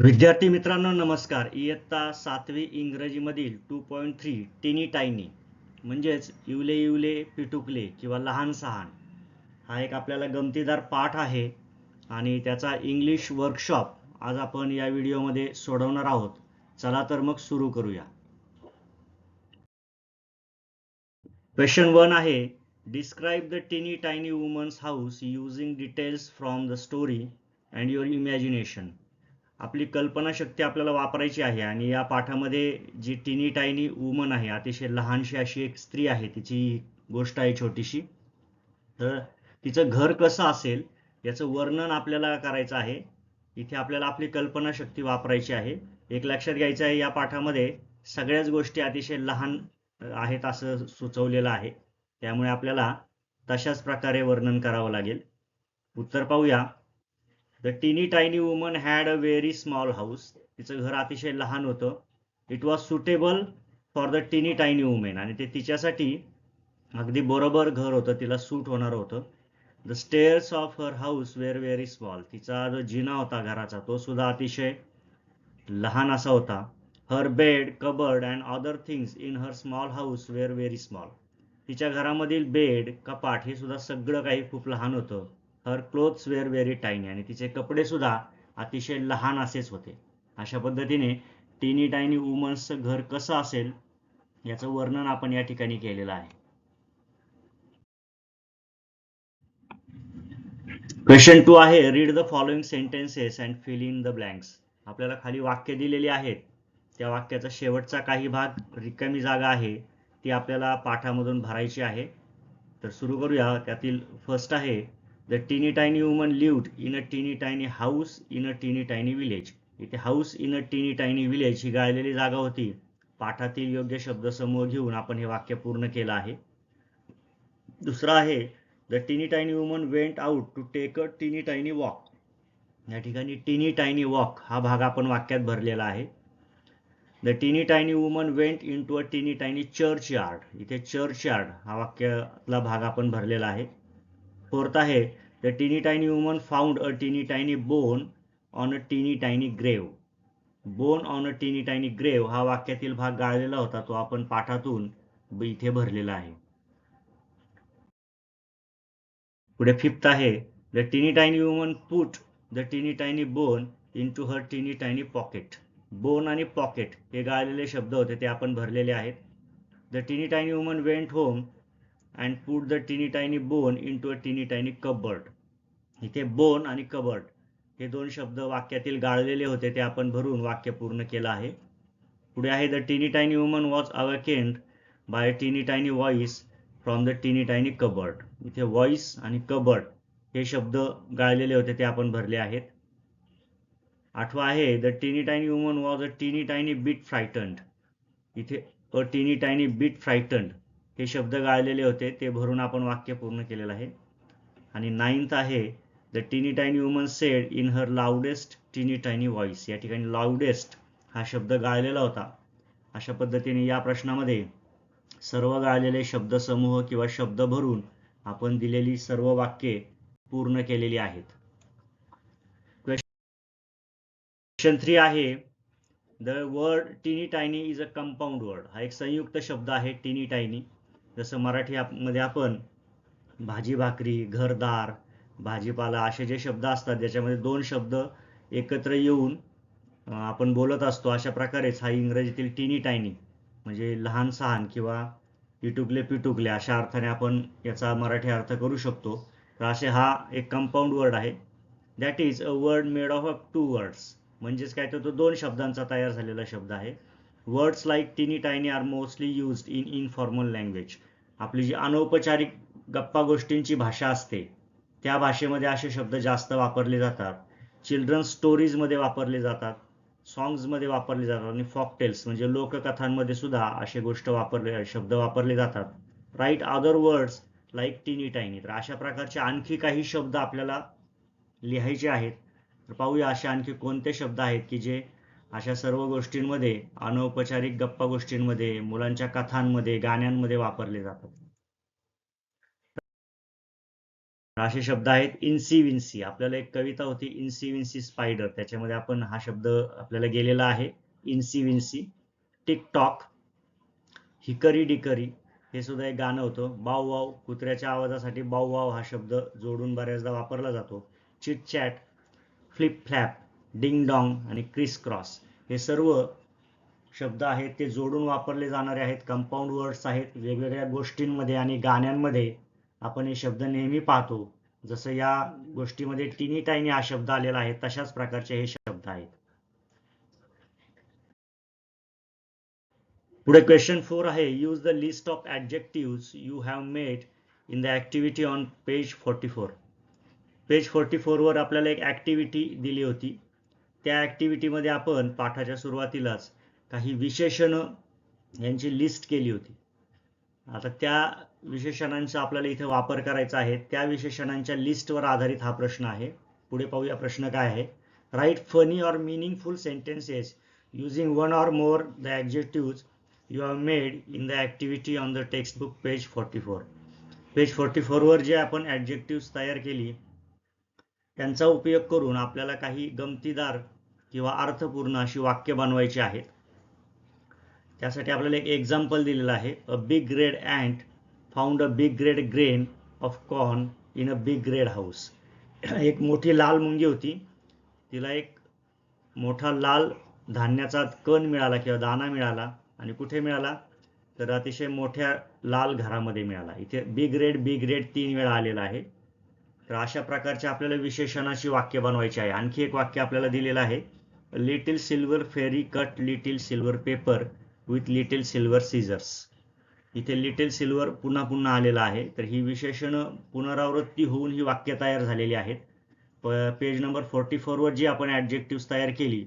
विद्यार्थी मित्रांनो नमस्कार. इयत्ता सातवी इंग्रजीमधील two point three teeny tiny म्हणजेच इवले इवले पिटुकले किंवा लहान सहान हा एक आपल्याला गमतीदार पाठ आहे आणि त्याचा इंग्लिश वर्कशॉप आज आपण या व्हिडिओमध्ये सोडवणार आहोत. चला तर मग सुरू करूया. क्वेश्चन वन आहे describe the teeny tiny woman's house using details from the story and your imagination आपली कल्पनाशक्ती आपल्याला वापरायची आहे आणि या पाठामध्ये जी टिनी टायनी वुमन आहे अतिशय लहानशी अशी एक स्त्री आहे तिची गोष्ट आहे छोटीशी. तर तिचं घर कसं असेल याचं वर्णन आपल्याला करायचं आहे. इथे आपल्याला आपली कल्पनाशक्ती वापरायची आहे. एक लक्षात घ्यायचं आहे या पाठामध्ये सगळ्याच गोष्टी अतिशय लहान आहेत असं सुचवलेलं आहे. त्यामुळे आपल्याला तशाच प्रकारे वर्णन करावं लागेल. उत्तर पाहूया. The teeny tiny woman had a very small house तिचं घर अतिशय लहान होतं. It was suitable for the teeny tiny women आणि ते तिच्यासाठी अगदी बरोबर घर होतं. तिला सूट होणार होतं. The stairs of her house were very small तिचा जो जिना होता घराचा तो सुद्धा अतिशय लहान असा होता. Her bed cupboard and other things in her small house were very small तिच्या घरामधील बेड कपाट हे सुद्धा सगळं काही खूप लहान होतं. Her clothes were very tiny आणि तिचे कपडे सुद्धा अतिशय लहान असेच होते. अशा पद्धतीने टिनी टायनी वुमन्सचं घर कसं असेल याचं वर्णन आपण या ठिकाणी केलेलं आहे. क्वेश्चन टू आहे read the following sentences and fill in the blanks आपल्याला खाली वाक्य दिलेली आहेत. त्या वाक्याचा शेवटचा काही भाग रिकामी जागा आहे ती आपल्याला पाठामधून भरायची आहे. तर सुरू करूया. त्यातील फर्स्ट आहे the teeny tiny woman lived in a teeny tiny house in a teeny tiny village इथे house in a teeny tiny village ही गाळलेली जागा होती. पाठातील योग्य शब्दसमूह घेऊन आपण हे वाक्य पूर्ण केलं आहे. दुसरं आहे the teeny tiny woman went out to take a teeny tiny walk या ठिकाणी टिनी टायनी वॉक हा भाग आपण वाक्यात भरलेला आहे. The teeny tiny woman went into a teeny tiny churchyard इथे चर्च यार्ड हा वाक्यातला भाग आपण भरलेला आहे. फोर्थ आहे the teeny tiny woman found a teeny tiny bone on a teeny tiny grave bone on a teeny tiny grave हा वाक्यातील भाग गाळलेला होता तो आपण पाठातून इथे भरलेला आहे. पुढे फिफ्थ आहे the teeny tiny woman put the teeny tiny bone into her teeny tiny pocket bone आणि पॉकेट हे गाळलेले शब्द होते ते आपण भरलेले आहेत. The teeny tiny woman went home and put the teeny tiny bone into a teeny tiny cupboard इथे बोन आणि कबर्ड हे दोन शब्द वाक्यातील गाळलेले होते ते आपण भरून वाक्य पूर्ण केलं आहे. पुढे आहे the teeny tiny woman was awakened by teeny tiny voice from the teeny tiny cupboard इथे व्हॉइस आणि कबर्ड हे शब्द गाळलेले होते ते आपण भरले आहेत. आठवा आहे the teeny tiny woman was a teeny tiny bit frightened इथे a teeny tiny bit frightened हे शब्द गाळलेले होते ते भरून आपण वाक्य पूर्ण केलेलं आहे. आणि नाईन्थ आहे the teeny tiny woman said in her loudest teeny tiny voice या ठिकाणी लाऊडेस्ट हा शब्द गाळलेला होता. अशा पद्धतीने या प्रश्नामध्ये सर्व गाळलेले शब्दसमूह किंवा शब्द भरून आपण दिलेली सर्व वाक्ये पूर्ण केलेली आहेत. क्वेश्चन थ्री आहे the word teeny tiny is a compound word हा एक संयुक्त शब्द आहे टिनी टायनी जसं मराठी आप- मध्ये आपण भाजी भाकरी घरदार भाजीपाला असे जे शब्द असतात ज्याच्यामध्ये दोन शब्द एकत्र येऊन आपण बोलत असतो अशा प्रकारेच हा इंग्रजीतील टिनी टायनी म्हणजे लहान सहान किंवा इटुकले पिटुकले अशा अर्थाने आपण याचा मराठी अर्थ करू शकतो. तर असे हा एक कंपाऊंड वर्ड आहे. That is a word made of of two words म्हणजेच काय तर तो दोन शब्दांचा तयार झालेला शब्द आहे. Words like teeny tiny are mostly used in informal language आपली जी अनौपचारिक गप्पा गोष्टींची भाषा असते त्या भाषेमध्ये असे शब्द जास्त वापरले जातात. चिल्ड्रन स्टोरीजमध्ये वापरले जातात सॉंग्समध्ये वापरले जातात आणि फॉकटेल्स म्हणजे लोककथांमध्ये सुद्धा असे गोष्ट वापरले शब्द वापरले जातात. Write other words like teeny tiny तर अशा प्रकारचे आणखी काही शब्द आपल्याला लिहायचे आहेत. तर पाहूया असे आणखी कोणते शब्द आहेत की जे अशा सर्व गोष्टींमध्ये अनौपचारिक गप्पा गोष्टींमध्ये मुलांच्या कथांमध्ये गाण्यांमध्ये वापरले जातात. असे शब्द आहेत इन्सी विन्सी. आपल्याला एक कविता होती इन्सी विन्सी स्पायडर. त्याच्यामध्ये आपण हा शब्द आपल्याला गेलेला आहे incy wincy. Tick tock hickory dickory हे सुद्धा एक गाणं होतं. बाव वाव कुत्र्याच्या आवाजासाठी बाव वाव हा शब्द जोडून बऱ्याचदा वापरला जातो. Chit chat flip flap. Ding dong आणि क्रिस क्रॉस हे सर्व शब्द आहेत ते जोडून वापरले जाणारे आहेत कंपाऊंड वर्ड्स आहेत वेगवेगळ्या गोष्टींमध्ये आणि गाण्यांमध्ये आपण हे शब्द नेहमी पाहतो. जसं या गोष्टीमध्ये टिनी टायनी हा शब्द आलेला आहे तशाच प्रकारचे हे शब्द आहेत. पुढे क्वेश्चन फोर आहे use the list of adjective you have made in the activity on page forty four page forty फोरवर आपल्याला एक ऍक्टिव्हिटी दिली होती. त्या ॲक्टिव्हिटीमध्ये आपण पाठाच्या सुरुवातीलाच काही विशेषणं यांची लिस्ट केली होती. आता त्या विशेषणांचा आपल्याला इथे वापर करायचा आहे. त्या विशेषणांच्या लिस्टवर आधारित हा प्रश्न आहे. पुढे पाहूया प्रश्न काय आहे. Write funny or meaningful sentences using one or more the adjective you have made in the activity on the textbook page forty four page forty फोरवर जे आपण ॲडजेक्टिव्ह तयार केली त्यांचा उपयोग करून आपल्याला काही गमतीदार किंवा अर्थपूर्ण अशी वाक्य बनवायची आहेत. त्यासाठी आपल्याला एक एक्झाम्पल दिलेलं आहे. A big red ant found a big grade grain of corn in a big grade house एक मोठी लाल मुंगी होती. तिला एक मोठा लाल धान्याचा कण मिळाला किंवा दाना मिळाला आणि कुठे मिळाला? तर अतिशय मोठ्या लाल घरामध्ये मिळाला. इथे बिग रेड बिग रेड तीन वेळा आलेला आहे. तर अशा प्रकारचे आपल्याला विशेषणाची वाक्य बनवायची आहे. आणखी एक वाक्य आपल्याला दिलेलं आहे. Little silver fairy cut little silver paper with little silver scissors इथे लिटिल सिल्वर पुन्हा पुन्हा आलेला आहे. तर ही विशेषण पुनरावृत्ती होऊन ही वाक्य तयार झालेली आहेत. पेज नंबर फोर्टी फोरवर जी आपण ॲडजेक्टिव्ह तयार केली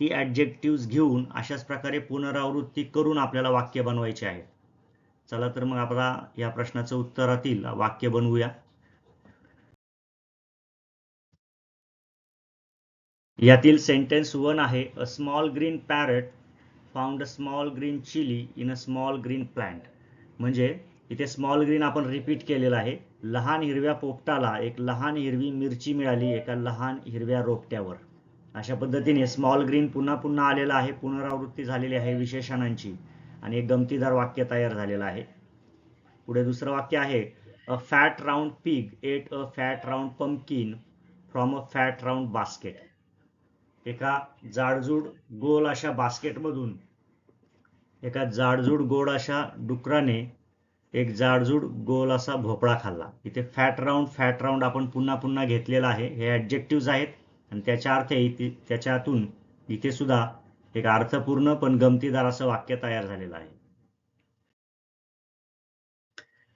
ती ॲडजेक्टिव्ज घेऊन अशाच प्रकारे पुनरावृत्ती करून आपल्याला वाक्य बनवायचे आहे चला तर मग आपला या प्रश्नाचं उत्तरातील वाक्य बनवूया. यातील सेंटेन्स वन आहे a small green parrot found a small green chilli in a small green plant म्हणजे इथे स्मॉल ग्रीन आपण रिपीट केलेलं आहे. लहान हिरव्या पोपटाला एक लहान हिरवी मिरची मिळाली एका लहान हिरव्या रोपट्यावर. अशा पद्धतीने स्मॉल ग्रीन पुन्हा पुन्हा आलेला आहे पुनरावृत्ती झालेली आहे विशेषणांची. आणि एक गमतीदार वाक्य तयार झालेलं आहे. पुढे दुसरं वाक्य आहे a fat round pig ate a fat round pumpkin from a fat round basket एका जाडजूड गोल अशा बास्केटमधून एका जाडजूड गोड अशा डुकराने एक जाडजूड गोल असा भोपळा खाल्ला. इथे फॅट राऊंड फॅट राऊंड आपण पुन्हा पुन्हा घेतलेला आहे. हे ॲडजेक्टिव्ज आहेत आणि त्याच्या अर्थ इथे त्याच्यातून इथे सुद्धा एक अर्थपूर्ण पण गमतीदार असं वाक्य तयार झालेलं आहे.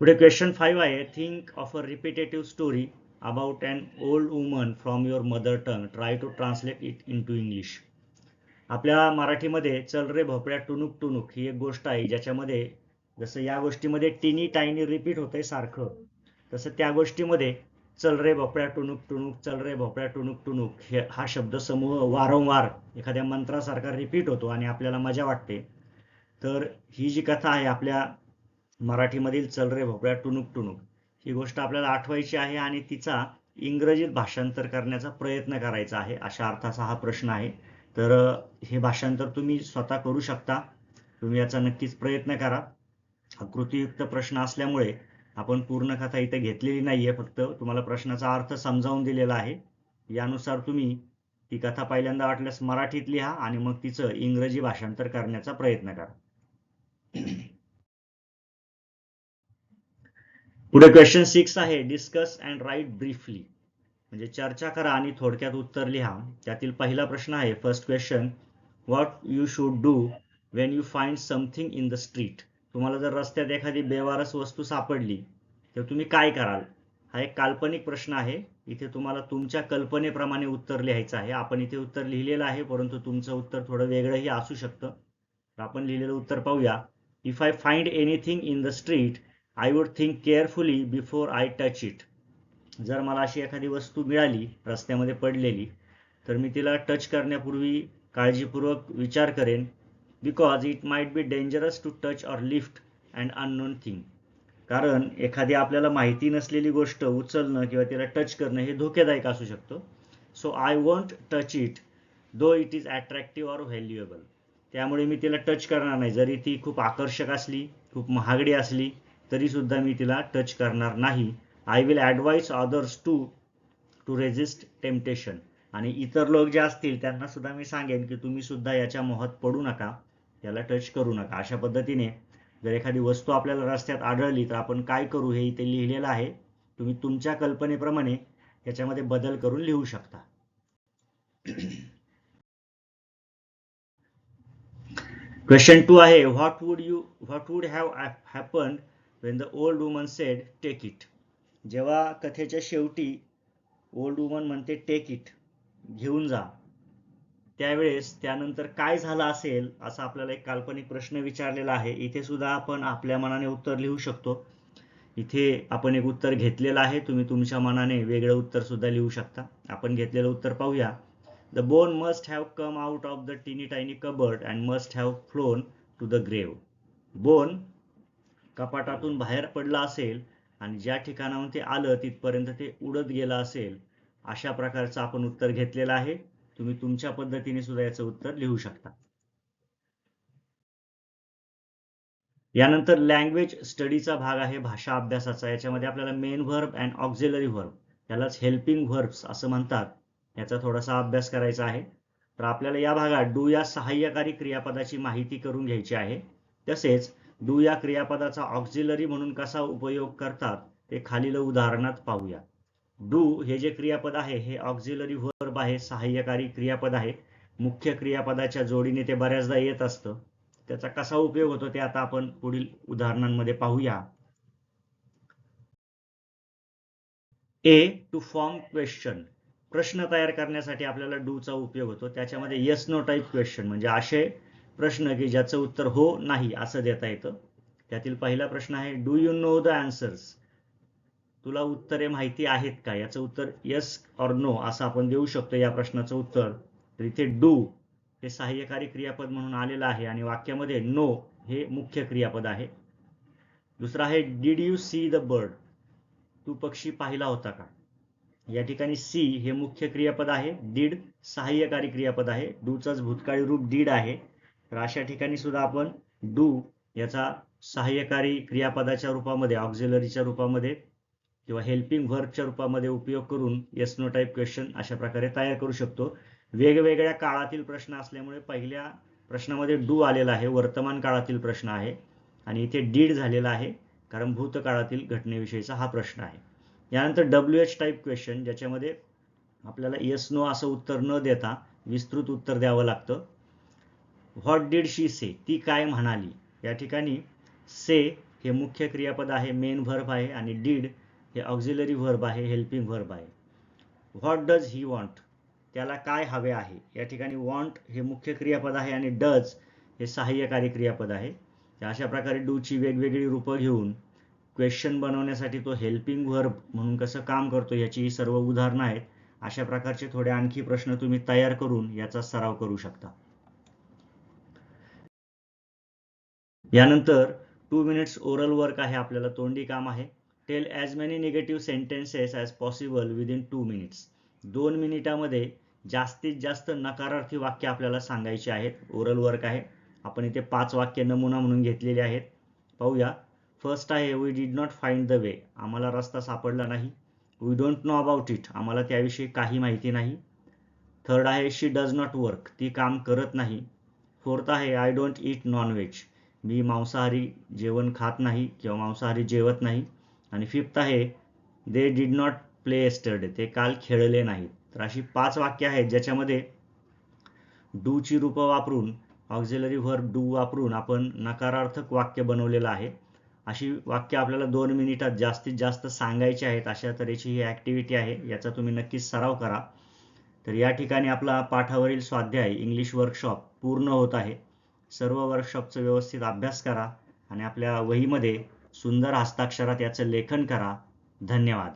पुढे क्वेश्चन फाईव्ह आहे. Think of a repetitive story about an old woman from your mother tongue try to translate it into English आपल्या मराठीमध्ये चल रे भोपळ्या टुनुक टुनुक ही एक गोष्ट आहे ज्याच्यामध्ये जसं या गोष्टीमध्ये टिनी टायनी रिपीट होतंय सारखं तसं त्या गोष्टीमध्ये चल रे भोपळ्या टुनुक टुनुक चल रे भोपळ्या टुनुक टुनुक हे हा शब्दसमूह वारंवार एखाद्या मंत्रासारखा रिपीट होतो आणि आपल्याला मजा वाटते. तर ही जी कथा आहे आपल्या मराठीमधील चल रे भोपळ्या टुनुक टुनुक ही गोष्ट आपल्याला आठवायची आहे आणि तिचा इंग्रजीत भाषांतर करण्याचा प्रयत्न करायचा आहे अशा अर्थाचा हा प्रश्न आहे. तर हे भाषांतर तुम्ही स्वतः करू शकता. तुम्ही याचा नक्कीच प्रयत्न करा. हा कृतीयुक्त प्रश्न असल्यामुळे आपण पूर्ण कथा इथे घेतलेली नाहीये फक्त तुम्हाला प्रश्नाचा अर्थ समजावून दिलेला आहे. यानुसार तुम्ही ती कथा पहिल्यांदा वाटल्यास मराठीत लिहा आणि मग तिचं इंग्रजी भाषांतर करण्याचा प्रयत्न करा. पुढे क्वेश्चन सिक्स आहे. डिस्कस अँड राईट ब्रीफली म्हणजे चर्चा करा आणि थोडक्यात उत्तर लिहा. त्यातील पहिला प्रश्न आहे. First question what you should do when you find something in the street तुम्हाला जर रस्त्यात एखादी बेवारस वस्तू सापडली तर तुम्ही काय कराल? हा एक काल्पनिक प्रश्न आहे. इथे तुम्हाला तुमच्या कल्पनेप्रमाणे उत्तर लिहायचं आहे. आपण इथे उत्तर लिहिलेलं आहे परंतु तुमचं उत्तर थोडं वेगळंही असू शकतं. आपण लिहिलेलं उत्तर पाहूया. If I find anything in the street I would think carefully before I touch it जर मला अशी एखादी वस्तू मिळाली रस्त्यामध्ये पडलेली तर मी तिला टच करण्यापूर्वी काळजीपूर्वक विचार करेन because it might be dangerous to touch or lift and unknown thing कारण एखादी आपल्याला माहिती नसलेली गोष्ट उचलणं किंवा तिला टच करणं हे धोकेदायक असू शकतो. So I won't touch it though it is attractive or valuable त्यामुळे मी तिला टच करणार नाही. जरी ती खूप आकर्षक असली खूप महागडी असली तरी सुद्धा मी तिला टच करणार नाही. I will advise others to to resist temptation आणि इतर लोक जे असतील त्यांना सुद्धा मी सांगेन की तुम्ही सुद्धा याच्या मोहात पडू नका. याला टच करू नका. अशा पद्धतीने जर एखादी वस्तू आपल्याला रस्त्यात आढळली तर आपण काय करू हे इथे लिहिलेलं आहे. तुम्ही तुमच्या कल्पनेप्रमाणे याच्यामध्ये बदल करून लिहू शकता. क्वेश्चन टू आहे what would you what would have happen when the old woman said take it जेव्हा कथेच्या शेवटी ओल्ड वुमन म्हणते टेक इट घेऊन जा. त्यावेळेस त्यानंतर काय झालं असेल असा आपल्याला एक काल्पनिक प्रश्न विचारलेला आहे. इथे सुद्धा आपण आपल्या मनाने उत्तर लिहू शकतो. इथे आपण एक उत्तर घेतलेलं आहे. तुम्ही तुमच्या मनाने वेगळं उत्तर सुद्धा लिहू शकता. आपण घेतलेलं उत्तर पाहूया. The bone must have come out of the teeny tiny cupboard and must have flown to the grave bone कपाटातून बाहेर पडला असेल आणि ज्या ठिकाणाहून ते आलं तिथपर्यंत ते उडत गेलं असेल अशा प्रकारचं आपण उत्तर घेतलेलं आहे. तुम्ही तुमच्या पद्धतीने सुद्धा याचं उत्तर लिहू शकता. यानंतर लँग्वेज स्टडीचा भाग आहे भाषा अभ्यासाचा. याच्यामध्ये आपल्याला main verb and auxiliary verb यालाच हेल्पिंग व्हर्ब्स असं म्हणतात. याचा थोडासा अभ्यास करायचा आहे. तर आपल्याला या भागात डू या सहाय्यकारी क्रियापदाची माहिती करून घ्यायची आहे. तसेच डू या क्रियापदाचा ऑक्झिलरी म्हणून कसा उपयोग करतात ते खालील उदाहरणात पाहूया. डू हे जे क्रियापद आहे हे ऑक्झिलरी व्हर्ब आहे सहाय्यकारी क्रियापद आहे. मुख्य क्रियापदाच्या जोडीने ते बऱ्याचदा येत असतं. त्याचा कसा उपयोग होतो ते आता आपण पुढील उदाहरणांमध्ये पाहूया. ए टू फॉर्म क्वेश्चन प्रश्न तयार करण्यासाठी आपल्याला डू चा उपयोग होतो. त्याच्यामध्ये येस नो टाईप क्वेश्चन म्हणजे असे प्रश्न की ज्याचं उत्तर हो नाही असं देता येतं. त्यातील पहिला प्रश्न आहे do you know the answers तुला उत्तरे माहिती आहेत का? याचं उत्तर यस ऑर नो असं आपण देऊ शकतो या प्रश्नाचं उत्तर. तर इथे डू हे सहाय्यकारी क्रियापद म्हणून आलेलं आहे आणि वाक्यामध्ये नो हे मुख्य क्रियापद आहे. दुसरं आहे did you see the bird तू पक्षी पाहिला होता का? या ठिकाणी सी हे मुख्य क्रियापद आहे. डीड सहाय्यकारी क्रियापद आहे. डूचाच भूतकाळी रूप डीड आहे. तर अशा ठिकाणी सुद्धा आपण डू याचा सहाय्यकारी क्रियापदाच्या रूपामध्ये ऑक्झिलरीच्या रूपामध्ये किंवा हेल्पिंग व्हर्बच्या रूपामध्ये उपयोग करून येस नो टाईप क्वेश्चन अशा प्रकारे तयार करू शकतो. वेगवेगळ्या काळातील प्रश्न असल्यामुळे पहिल्या प्रश्नामध्ये डू आलेला आहे वर्तमान काळातील प्रश्न आहे आणि इथे डीड झालेला आहे कारण भूतकाळातील घटनेविषयीचा हा प्रश्न आहे. यानंतर डब्ल्यू एच टाईप क्वेश्चन ज्याच्यामध्ये आपल्याला येस नो असं उत्तर न देता विस्तृत उत्तर द्यावं लागतं. What did she say? ती काय म्हणाली? या ठिकाणी से हे मुख्य क्रियापद आहे मेन व्हर्ब आहे आणि डीड हे ऑक्झिलरी व्हर्ब आहे हेल्पिंग व्हर्ब आहे. व्हॉट डज ही वॉन्ट त्याला काय हवे आहे? या ठिकाणी वॉन्ट हे मुख्य क्रियापद आहे आणि डज हे सहाय्यकारी क्रियापद आहे. अशा प्रकारे डूची वेगवेगळी रूपं घेऊन क्वेश्चन बनवण्यासाठी तो हेल्पिंग व्हर्ब म्हणून कसं काम करतो याची ही सर्व उदाहरणं आहेत. अशा प्रकारचे थोडे आणखी प्रश्न तुम्ही तयार करून याचा सराव करू शकता. यानंतर टू मिनिट्स ओरल वर्क आहे आपल्याला तोंडी काम आहे. Tell as many negative sentences as possible within two minutes दोन मिनिटामध्ये जास्तीत जास्त नकारार्थी वाक्य आपल्याला सांगायची आहेत. ओरल वर्क आहे. आपण इथे पाच वाक्य नमुना म्हणून घेतलेले आहेत. पाहूया. फर्स्ट आहे we did not find the way आम्हाला रस्ता सापडला नाही. We don't know about it आम्हाला त्याविषयी काही माहिती नाही. थर्ड आहे शी डज नॉट वर्क ती काम करत नाही. फोर्थ आहे आय डोंट ईट नॉनव्हेज मी मांसाहारी जेवण खात नाही किंवा मांसाहारी जेवत नाही. आणि फिफ्थ आहे they did not play yesterday ते काल खेळले नाहीत. तर अशी पाच वाक्य आहेत ज्याच्यामध्ये डूची रूपं वापरून ऑक्झिलरी व्हर्ब डू वापरून आपण नकारार्थक वाक्य बनवलेलं आहे. अशी वाक्य आपल्याला दोन मिनिटात जास्तीत जास्त सांगायची आहेत अशा तऱ्हेची ही ॲक्टिव्हिटी आहे. याचा तुम्ही नक्कीच सराव करा. तर या ठिकाणी आपला पाठावरील स्वाध्याय इंग्लिश वर्कशॉप पूर्ण होत आहे. सर्व वर्कशॉपचं व्यवस्थित अभ्यास करा आणि आपल्या वहीमध्ये सुंदर हस्ताक्षरात याचं लेखन करा. धन्यवाद.